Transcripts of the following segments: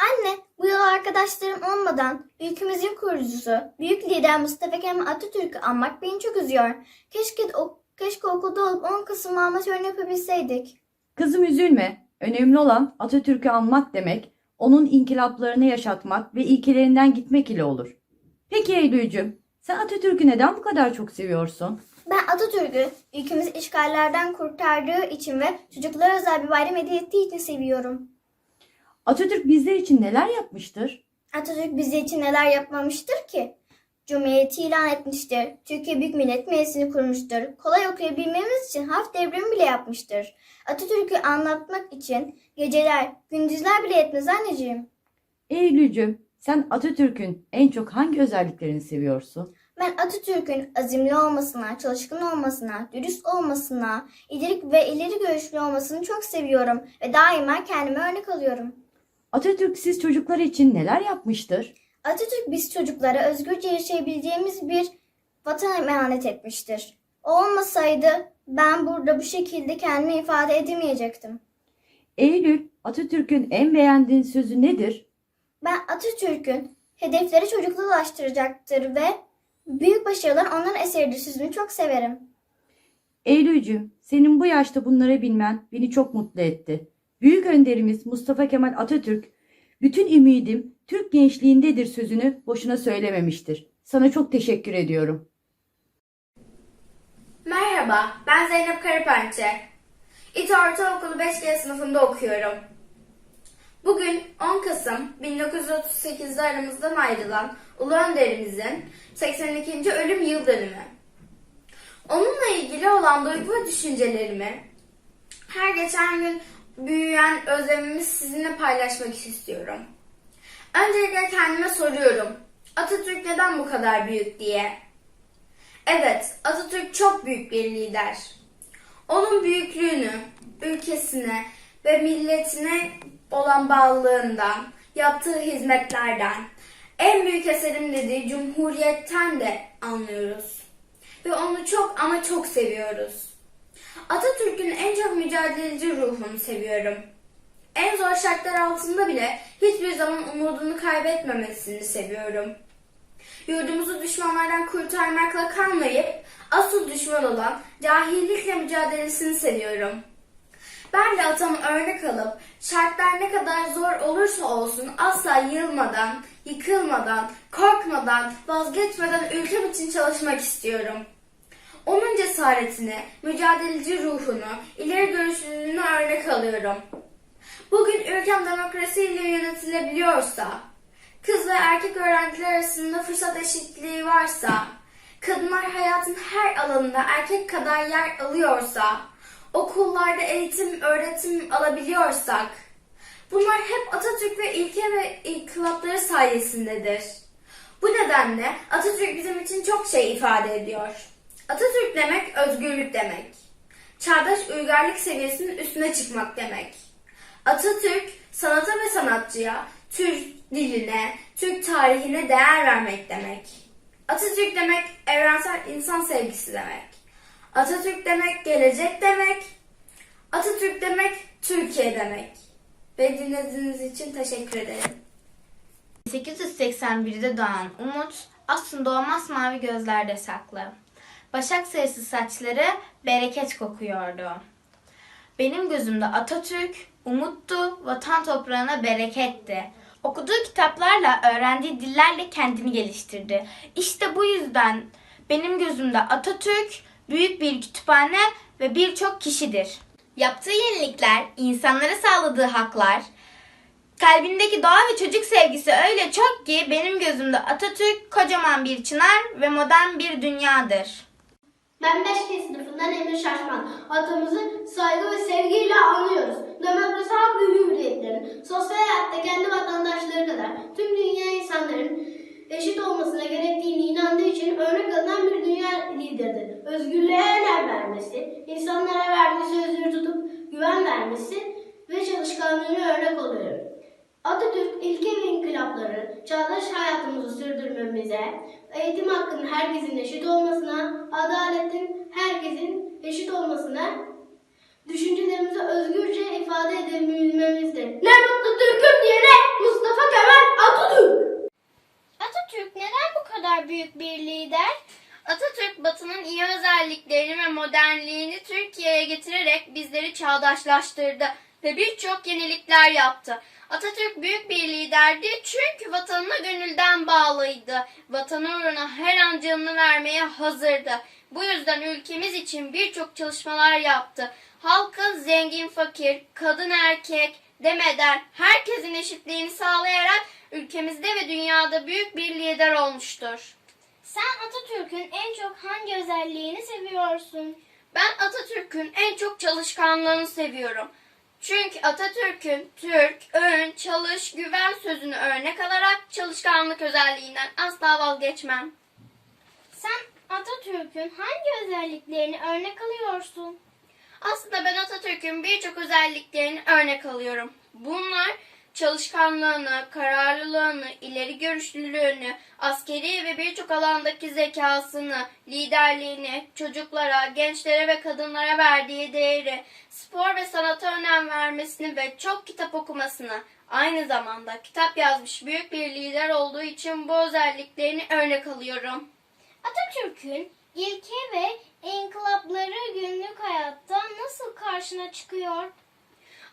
Anne, bu yıl arkadaşlarım olmadan ülkemizin kurucusu, büyük lider Mustafa Kemal Atatürk'ü anmak beni çok üzüyor. Keşke, o, keşke okulda olup 10 Kasım anma töreni yapabilseydik. Kızım üzülme. Önemli olan Atatürk'ü anmak demek, onun inkılaplarını yaşatmak ve ilkelerinden gitmek ile olur. Peki Eylül'cüm, sen Atatürk'ü neden bu kadar çok seviyorsun? Ben Atatürk'ü ülkemizi işgallerden kurtardığı için ve çocuklara özel bir bayram hediye ettiği için seviyorum. Atatürk bizler için neler yapmıştır? Atatürk bizi için neler yapmamıştır ki? Cumhuriyeti ilan etmiştir. Türkiye Büyük Millet Meclisi'ni kurmuştur. Kolay okuyabilmemiz için harf devrimi bile yapmıştır. Atatürk'ü anlatmak için geceler, gündüzler bile yetmez anneciğim. Eylül'cüm, sen Atatürk'ün en çok hangi özelliklerini seviyorsun? Ben Atatürk'ün azimli olmasına, çalışkan olmasına, dürüst olmasına, ileri ve ileri görüşlü olmasını çok seviyorum ve daima kendime örnek alıyorum. Atatürk siz çocuklar için neler yapmıştır? Atatürk biz çocuklara özgürce yaşayabileceğimiz bir vatan emanet etmiştir. O olmasaydı ben burada bu şekilde kendimi ifade edemeyecektim. Eylül, Atatürk'ün en beğendiğin sözü nedir? Ben Atatürk'ün hedefleri çocukluğa ulaştıracaktır ve büyük başarılar onların eseridir sözünü çok severim. Eylül'cüm, senin bu yaşta bunları bilmen beni çok mutlu etti. Büyük önderimiz Mustafa Kemal Atatürk, bütün ümidim Türk gençliğindedir sözünü boşuna söylememiştir. Sana çok teşekkür ediyorum. Merhaba, ben Zeynep Karapençe. İT Ortaokulu 5G sınıfında okuyorum. Bugün 10 Kasım 1938'de aramızdan ayrılan Ulu Önderimizin 82. ölüm yıl dönümü. Onunla ilgili olan duygu ve düşüncelerimi her geçen gün büyüyen özlemimi sizinle paylaşmak istiyorum. Öncelikle kendime soruyorum. Atatürk neden bu kadar büyük diye. Evet, Atatürk çok büyük bir lider. Onun büyüklüğünü, ülkesine ve milletine olan bağlılığından, yaptığı hizmetlerden, en büyük eserim dediği Cumhuriyet'ten de anlıyoruz. Ve onu çok ama çok seviyoruz. Atatürk'ün en çok mücadeleci ruhunu seviyorum. En zor şartlar altında bile hiçbir zaman umudunu kaybetmemesini seviyorum. Yurdumuzu düşmanlardan kurtarmakla kalmayıp asıl düşman olan cahillikle mücadelesini seviyorum. Ben de atamı örnek alıp şartlar ne kadar zor olursa olsun asla yılmadan, yıkılmadan, korkmadan, vazgeçmeden ülkem için çalışmak istiyorum. Onun cesaretini, mücadeleci ruhunu, ileri görüşlülüğünü örnek alıyorum. Bugün ülkem demokrasiyle yönetilebiliyorsa, kız ve erkek öğrenciler arasında fırsat eşitliği varsa, kadınlar hayatın her alanında erkek kadar yer alıyorsa, okullarda eğitim, öğretim alabiliyorsak, bunlar hep Atatürk ve ilke ve inkılapları sayesindedir. Bu nedenle Atatürk bizim için çok şey ifade ediyor. Atatürk demek özgürlük demek. Çağdaş uygarlık seviyesinin üstüne çıkmak demek. Atatürk sanata ve sanatçıya, Türk diline, Türk tarihine değer vermek demek. Atatürk demek evrensel insan sevgisi demek. Atatürk demek gelecek demek. Atatürk demek Türkiye demek. Beni dinlediğiniz için teşekkür ederim. 881'de doğan Umut aslında o masmavi gözlerde saklı. Başak sarısı saçları bereket kokuyordu. Benim gözümde Atatürk umuttu, vatan toprağına bereketti. Okuduğu kitaplarla, öğrendiği dillerle kendini geliştirdi. İşte bu yüzden benim gözümde Atatürk büyük bir kütüphane ve birçok kişidir. Yaptığı yenilikler, insanlara sağladığı haklar, Kalbindeki doğa ve çocuk sevgisi öyle çok ki benim gözümde Atatürk kocaman bir çınar ve modern bir dünyadır. Ben 5G sınıfından Emir Şaşman. Atamızı saygı ve sevgiyle anıyoruz. Demokrasi ve hürriyetlerin sosyal hayatta kendi vatandaşları kadar tüm dünya insanların eşit olmasına gerektiğini inandığı için örnek alınan bir dünya lideridir. Özgürlüğe önem vermesi, insanlara verdiği sözleri Atatürk ilke ve inkılapları çağdaş hayatımızı sürdürmemize, eğitim hakkının herkesin eşit olmasına, adaletin herkesin eşit olmasına, düşüncelerimizi özgürce ifade edebilmemizdir. Ne mutlu Türk'üm diyene Mustafa Kemal Atatürk! Atatürk neden bu kadar büyük bir lider? Atatürk Batı'nın iyi özelliklerini ve modernliğini Türkiye'ye getirerek bizleri çağdaşlaştırdı ve birçok yenilikler yaptı. Atatürk büyük bir liderdi çünkü vatanına gönülden bağlıydı. Vatanı uğruna her an canını vermeye hazırdı. Bu yüzden ülkemiz için birçok çalışmalar yaptı. Halkın zengin fakir, kadın erkek demeden herkesin eşitliğini sağlayarak ülkemizde ve dünyada büyük bir lider olmuştur. Sen Atatürk'ün en çok hangi özelliğini seviyorsun? Ben Atatürk'ün en çok çalışkanlığını seviyorum. Çünkü Atatürk'ün Türk, ön, çalış, güven sözünü örnek alarak çalışkanlık özelliğinden asla vazgeçmem. Sen Atatürk'ün hangi özelliklerini örnek alıyorsun? Aslında ben Atatürk'ün birçok özelliklerini örnek alıyorum. Bunlar çalışkanlığını, kararlılığını, ileri görüşlülüğünü, askeri ve birçok alandaki zekasını, liderliğini, çocuklara, gençlere ve kadınlara verdiği değeri, spor ve sanata önem vermesini ve çok kitap okumasını, aynı zamanda kitap yazmış büyük bir lider olduğu için bu özelliklerini örnek alıyorum. Atatürk'ün ilke ve inkılapları günlük hayatta nasıl karşına çıkıyor?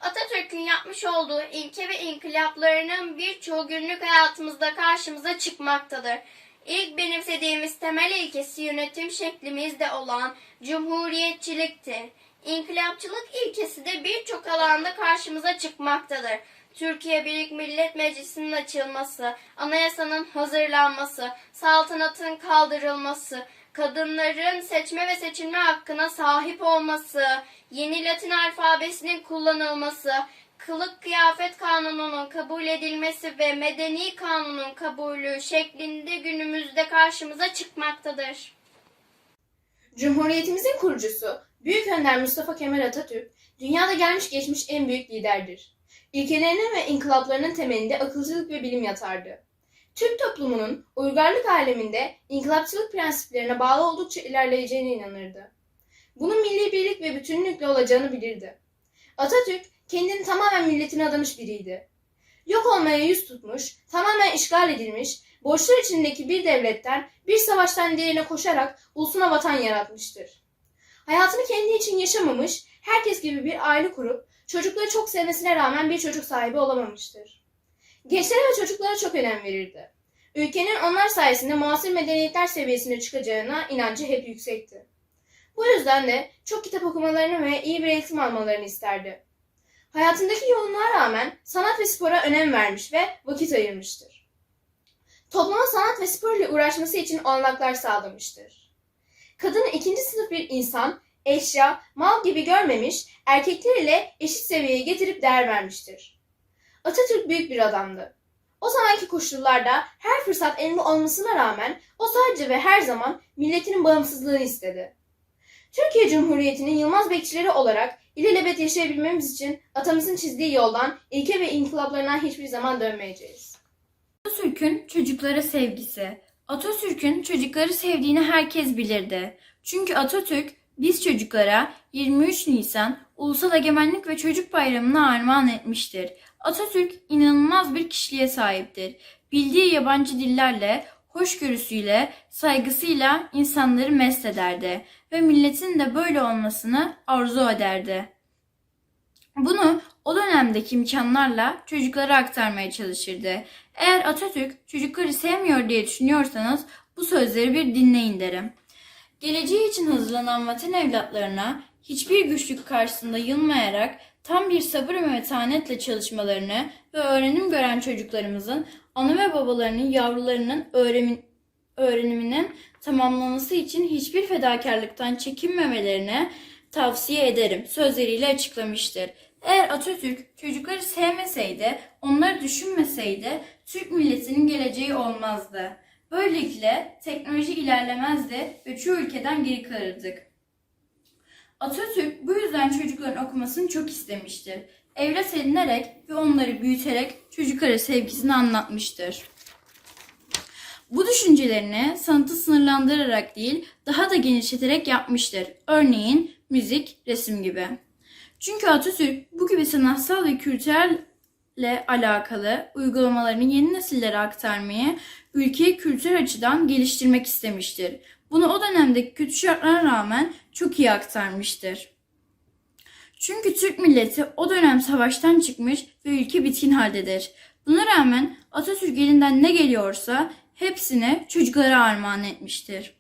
Atatürk'ün yapmış olduğu ilke ve inkılaplarının birçoğu günlük hayatımızda karşımıza çıkmaktadır. İlk benimsediğimiz temel ilkesi yönetim şeklimizde olan cumhuriyetçiliktir. İnkılapçılık ilkesi de birçok alanda karşımıza çıkmaktadır. Türkiye Büyük Millet Meclisi'nin açılması, anayasanın hazırlanması, saltanatın kaldırılması, kadınların seçme ve seçilme hakkına sahip olması, yeni Latin alfabesinin kullanılması, kılık kıyafet kanununun kabul edilmesi ve medeni kanunun kabulü şeklinde günümüzde karşımıza çıkmaktadır. Cumhuriyetimizin kurucusu Büyük Önder Mustafa Kemal Atatürk, dünyada gelmiş geçmiş en büyük liderdir. İlkelerinin ve inkılaplarının temelinde akılcılık ve bilim yatardı. Türk toplumunun uygarlık aleminde inkılapçılık prensiplerine bağlı oldukça ilerleyeceğine inanırdı. Bunun milli birlik ve bütünlükle olacağını bilirdi. Atatürk kendini tamamen milletine adamış biriydi. Yok olmaya yüz tutmuş, tamamen işgal edilmiş, borçlar içindeki bir devletten, bir savaştan diğerine koşarak ulusuna vatan yaratmıştır. Hayatını kendi için yaşamamış, herkes gibi bir aile kurup çocukları çok sevmesine rağmen bir çocuk sahibi olamamıştır. Gençlere ve çocuklara çok önem verirdi. Ülkenin onlar sayesinde muasır medeniyetler seviyesine çıkacağına inancı hep yüksekti. Bu yüzden de çok kitap okumalarını ve iyi bir eğitim almalarını isterdi. Hayatındaki yoğunluğa rağmen sanat ve spora önem vermiş ve vakit ayırmıştır. Topluma sanat ve spor ile uğraşması için olanaklar sağlamıştır. Kadını ikinci sınıf bir insan, eşya, mal gibi görmemiş, erkekler ile eşit seviyeye getirip değer vermiştir. Atatürk büyük bir adamdı. O zamanki koşullarda her fırsat elinde olmasına rağmen o sadece ve her zaman milletinin bağımsızlığını istedi. Türkiye Cumhuriyeti'nin Yılmaz bekçileri olarak ilelebet yaşayabilmemiz için atamızın çizdiği yoldan ilke ve inkılaplarından hiçbir zaman dönmeyeceğiz. Atatürk'ün çocuklara sevgisi. Atatürk'ün çocukları sevdiğini herkes bilirdi. Çünkü Atatürk biz çocuklara 23 Nisan Ulusal Egemenlik ve Çocuk Bayramı'nı armağan etmiştir. Atatürk inanılmaz bir kişiliğe sahiptir. Bildiği yabancı dillerle, hoşgörüsüyle, saygısıyla insanları mest ederdi ve milletin de böyle olmasını arzu ederdi. Bunu o dönemdeki imkanlarla çocuklara aktarmaya çalışırdı. Eğer Atatürk çocukları sevmiyor diye düşünüyorsanız bu sözleri bir dinleyin derim. Geleceği için hazırlanan vatan evlatlarına hiçbir güçlük karşısında yılmayarak tam bir sabır ve metanetle çalışmalarını ve öğrenim gören çocuklarımızın ana ve babalarının yavrularının öğrenim, öğreniminin tamamlaması için hiçbir fedakarlıktan çekinmemelerini tavsiye ederim sözleriyle açıklamıştır. Eğer Atatürk çocukları sevmeseydi, onları düşünmeseydi Türk milletinin geleceği olmazdı. Böylelikle teknoloji ilerlemezdi ve çoğu ülkeden geri kalırdık. Atatürk bu yüzden çocukların okumasını çok istemiştir. Evlat edinerek ve onları büyüterek çocuklara sevgisini anlatmıştır. Bu düşüncelerini sanatı sınırlandırarak değil, daha da genişleterek yapmıştır. Örneğin müzik, resim gibi. Çünkü Atatürk bu gibi sanatsal ve kültürel ile alakalı uygulamalarını yeni nesillere aktarmayı ülkeyi kültürel açıdan geliştirmek istemiştir. Bunu o dönemdeki kötü şartlara rağmen çok iyi aktarmıştır. Çünkü Türk milleti o dönem savaştan çıkmış ve ülke bitkin haldedir. Buna rağmen Atatürk elinden ne geliyorsa hepsini çocuklara armağan etmiştir.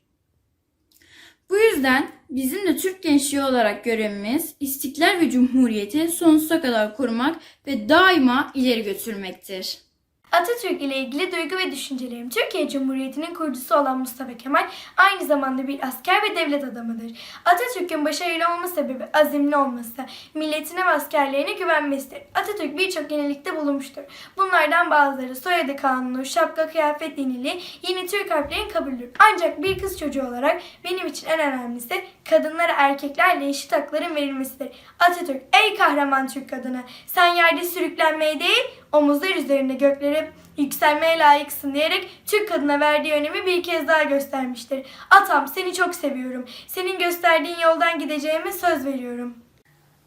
Bu yüzden bizim de Türk gençliği olarak görevimiz istiklal ve cumhuriyeti sonsuza kadar korumak ve daima ileri götürmektir. Atatürk ile ilgili duygu ve düşüncelerim Türkiye Cumhuriyeti'nin kurucusu olan Mustafa Kemal aynı zamanda bir asker ve devlet adamıdır. Atatürk'ün başarılı olma sebebi azimli olması, milletine ve askerlerine güvenmesidir. Atatürk birçok yenilikte bulunmuştur. Bunlardan bazıları soyadı kanunu, şapka, kıyafet yeniliği, yeni Türk harflerin kabulüdür. Ancak bir kız çocuğu olarak benim için en önemlisi kadınlara erkeklerle eşit hakların verilmesidir. Atatürk, ey kahraman Türk kadını, sen yerde sürüklenmeye değil, omuzlar üzerinde göklere yükselmeye layıksın diyerek Türk kadına verdiği önemi bir kez daha göstermiştir. Atam seni çok seviyorum. Senin gösterdiğin yoldan gideceğime söz veriyorum.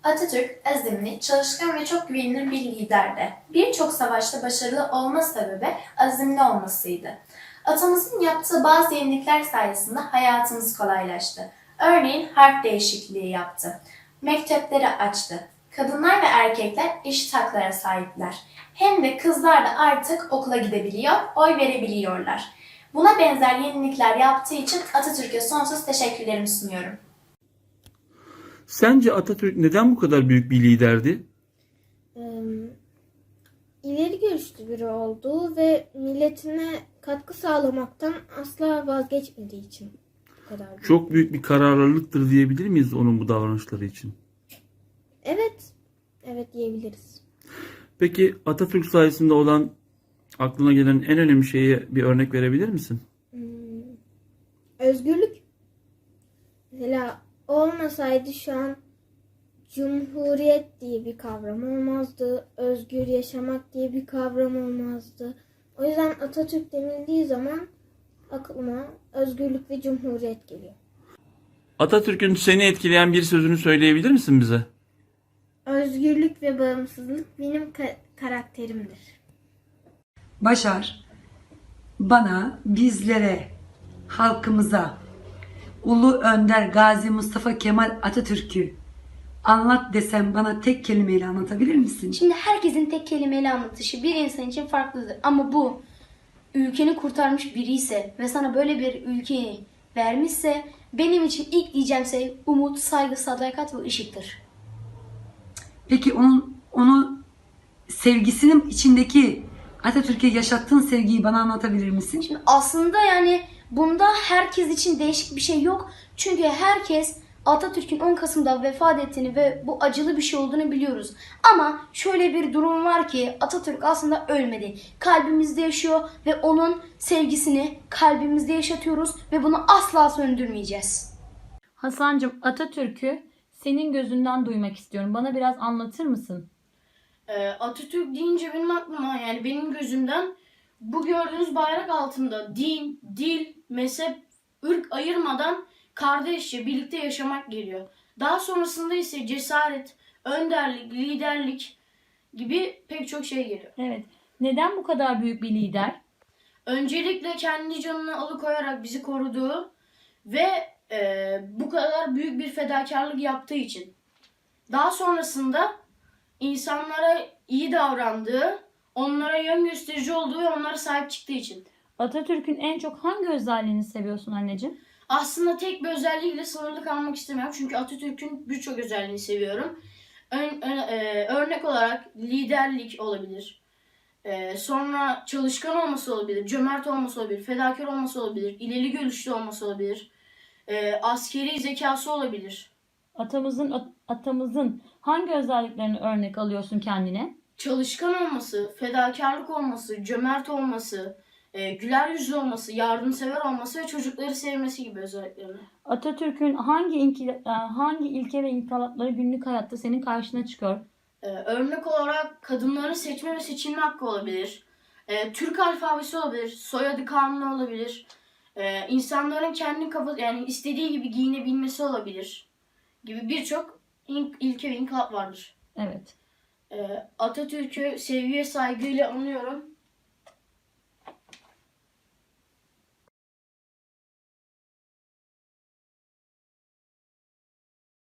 Atatürk azimli, çalışkan ve çok güvenilir bir liderdi. Birçok savaşta başarılı olma sebebi azimli olmasıydı. Atamızın yaptığı bazı yenilikler sayesinde hayatımız kolaylaştı. Örneğin harf değişikliği yaptı. Mektepleri açtı. Kadınlar ve erkekler eşit haklara sahipler. Hem de kızlar da artık okula gidebiliyor, oy verebiliyorlar. Buna benzer yenilikler yaptığı için Atatürk'e sonsuz teşekkürlerimi sunuyorum. Sence Atatürk neden bu kadar büyük bir liderdi? ileri görüşlü biri olduğu ve milletine katkı sağlamaktan asla vazgeçmediği için bu kadar. Çok büyük bir kararlılıktır diyebilir miyiz onun bu davranışları için? Evet, diyebiliriz. Peki Atatürk sayesinde olan aklına gelen en önemli şeye bir örnek verebilir misin? Hmm, Özgürlük. Mesela olmasaydı şu an cumhuriyet diye bir kavram olmazdı. Özgür yaşamak diye bir kavram olmazdı. O yüzden Atatürk denildiği zaman aklıma özgürlük ve cumhuriyet geliyor. Atatürk'ün seni etkileyen bir sözünü söyleyebilir misin bize? Özgürlük ve bağımsızlık benim ka- karakterimdir. Başar, bana, bizlere, halkımıza, Ulu Önder Gazi Mustafa Kemal Atatürk'ü anlat desem bana tek kelimeyle anlatabilir misin? Şimdi herkesin tek kelimeyle anlatışı bir insan için farklıdır. Ama bu ülkeni kurtarmış biri ise ve sana böyle bir ülkeyi vermişse benim için ilk diyeceğim şey umut, saygı, sadakat ve ışıktır. Peki onun onu sevgisinin içindeki Atatürk'e yaşattığın sevgiyi bana anlatabilir misin? Şimdi aslında yani bunda herkes için değişik bir şey yok. Çünkü herkes Atatürk'ün 10 Kasım'da vefat ettiğini ve bu acılı bir şey olduğunu biliyoruz. Ama şöyle bir durum var ki Atatürk aslında ölmedi. Kalbimizde yaşıyor ve onun sevgisini kalbimizde yaşatıyoruz ve bunu asla söndürmeyeceğiz. Hasancığım Atatürk'ü senin gözünden duymak istiyorum. Bana biraz anlatır mısın? Ee, Atatürk deyince benim aklıma yani benim gözümden bu gördüğünüz bayrak altında din, dil, mezhep, ırk ayırmadan kardeşçe birlikte yaşamak geliyor. Daha sonrasında ise cesaret, önderlik, liderlik gibi pek çok şey geliyor. Evet. Neden bu kadar büyük bir lider? Öncelikle kendi canını alıkoyarak bizi koruduğu ve e, bu kadar büyük bir fedakarlık yaptığı için. Daha sonrasında insanlara iyi davrandığı, onlara yön gösterici olduğu ve onlara sahip çıktığı için. Atatürk'ün en çok hangi özelliğini seviyorsun anneciğim? Aslında tek bir özelliğiyle sınırlı kalmak istemiyorum. Çünkü Atatürk'ün birçok özelliğini seviyorum. Ön- ön- e, örnek olarak liderlik olabilir. E, sonra çalışkan olması olabilir, cömert olması olabilir, fedakar olması olabilir, ileri görüşlü olması olabilir. E, askeri zekası olabilir. Atamızın at- atamızın hangi özelliklerini örnek alıyorsun kendine? Çalışkan olması, fedakarlık olması, cömert olması, e, güler yüzlü olması, yardımsever olması ve çocukları sevmesi gibi özelliklerini. Atatürk'ün hangi ilke, e, hangi ilke ve inkılapları günlük hayatta senin karşına çıkıyor? Ee, örnek olarak kadınların seçme ve seçilme hakkı olabilir. Ee, Türk alfabesi olabilir. Soyadı kanunu olabilir. Ee, insanların kendi kafa yani istediği gibi giyinebilmesi olabilir. Gibi birçok in- ilke ve inkılap vardır. Evet. Atatürk'ü sevgi ve saygıyla anıyorum.